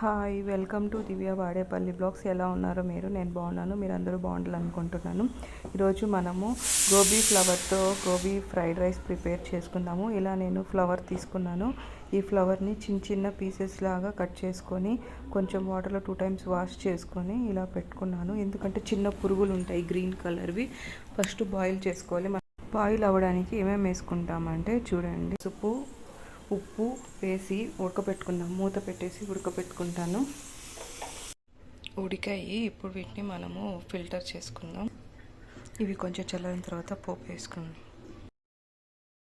Hi welcome to Divya Vadepalli blogs ఎలా ఉన్నారో మీరు? నేను బాగున్నాను. మీరు అందరూ బాగుండాలనుకుంటున్నాను. ఈరోజు మనము గోబీ ఫ్లవర్తో గోబీ ఫ్రైడ్ రైస్ ప్రిపేర్ చేసుకుందాము. ఇలా నేను ఫ్లవర్ తీసుకున్నాను. ఈ ఫ్లవర్ని చిన్న చిన్న పీసెస్ లాగా కట్ చేసుకొని కొంచెం వాటర్లో టూ టైమ్స్ వాష్ చేసుకొని ఇలా పెట్టుకున్నాను. ఎందుకంటే చిన్న పురుగులు ఉంటాయి గ్రీన్ కలర్వి ఫస్ట్ బాయిల్ చేసుకోవాలి. బాయిల్ అవ్వడానికి ఏమేమి వేసుకుంటామంటే చూడండి. సుప్పు ఉప్పు వేసి ఉడకపెట్టుకుందాం మూత పెట్టేసి ఉడకపెట్టుకుంటాను ఉడికాయి. ఇప్పుడు వీటిని మనము ఫిల్టర్ చేసుకుందాం. ఇవి కొంచెం చల్లారిన తర్వాత పోపు వేసుకుందాం.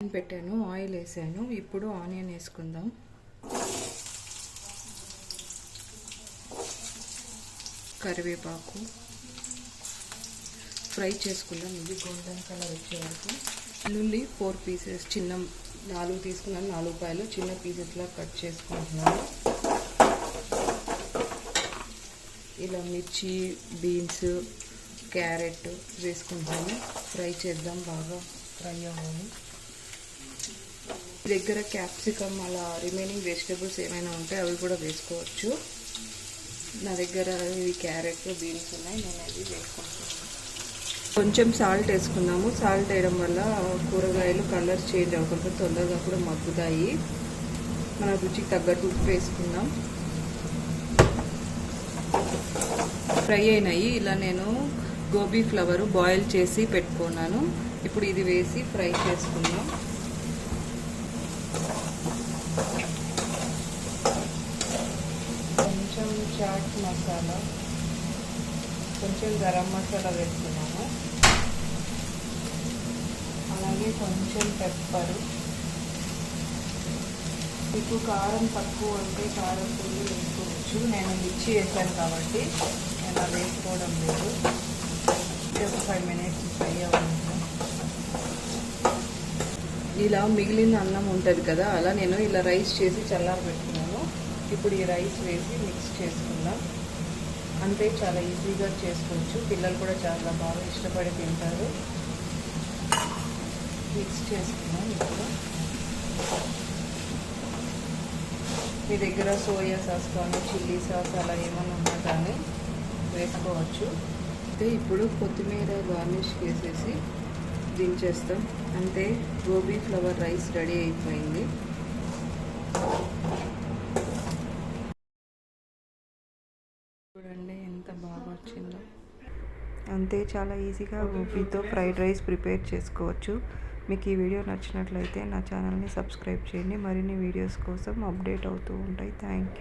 పెట్టాను. ఆయిల్ వేసాను. ఇప్పుడు ఆనియన్ వేసుకుందాం. కరివేపాకు. ఫ్రై చేసుకుందాం. ఇది గోల్డెన్ కలర్ వచ్చే వరకు. వెల్లుల్లి ఫోర్ పీసెస్ చిన్న నాలుగు తీసుకున్నాను నాలుగు పాయలు చిన్న పీసెస్లా కట్ చేసుకుంటున్నాను. ఇలా మిర్చి బీన్స్ క్యారెట్ వేసుకుంటాను ఫ్రై చేద్దాం బాగా ఫ్రై అవ్వాలి. దగ్గర క్యాప్సికమ్ అలా రిమైనింగ్ వెజిటేబుల్స్ ఏమైనా ఉంటే అవి కూడా వేసుకోవచ్చు. నా దగ్గర ఇవి క్యారెట్ బీన్స్ ఉన్నాయి నేను అవి వేసుకుంటాను కొంచెం సాల్ట్ వేసుకున్నాము. సాల్ట్ వేయడం వల్ల కూరగాయలు కలర్ చేంజ్ అవ్వకుండా తొందరగా కూడా మగ్గుతాయి. మన రుచికి తగ్గట్టు ఉప్పు వేసుకుందాం. ఫ్రై అయినాయి. ఇలా నేను గోబీ ఫ్లవర్ బాయిల్ చేసి పెట్టుకున్నాను. ఇప్పుడు ఇది వేసి ఫ్రై చేసుకుందాం. కొంచెం చాట్ మసాలా. కొంచెం గరం మసాలా వేసుకున్నాము. అలాగే కొంచెం పెప్పరు. మీకు కారం తక్కువ అంటే కారం పొడి వేసుకోవచ్చు. నేను మిర్చి వేసాను కాబట్టి నేను వేసుకోవడం లేదు. ఒక ఫైవ్ మినిట్స్ ఫ్రై అవ్వాలి ఇలా మిగిలిన అన్నం ఉంటుంది కదా అలా నేను ఇలా రైస్ చేసి చల్లారి పెట్టుకున్నాను ఇప్పుడు ఈ రైస్ వేసి మిక్స్ చేసుకుందాం. అంతే చాలా ఈజీగా చేసుకోవచ్చు. పిల్లలు కూడా చాలా బాగా ఇష్టపడి తింటారు. మిక్స్ చేసుకున్నాం ఇప్పుడు. మీ దగ్గర సోయా సాస్ కానీ చిల్లీ సాస్ అలా ఏమైనా ఉన్నా కానీ వేసుకోవచ్చు. అయితే ఇప్పుడు కొత్తిమీర గార్నిష్ చేసేసి దించేస్తాం. అంతే గోబీ ఫ్లవర్ రైస్ రెడీ అయిపోయింది. చూడండి ఎంత బాగా వచ్చిందో అంతే చాలా ఈజీగా గోబీతో ఫ్రైడ్ రైస్ ప్రిపేర్ చేసుకోవచ్చు. మీకు ఈ వీడియో నచ్చినట్లయితే నా ఛానల్ని సబ్స్క్రైబ్ చేయండి. మరిన్ని వీడియోస్ కోసం అప్డేట్ అవుతూ ఉంటాయి. Thank you.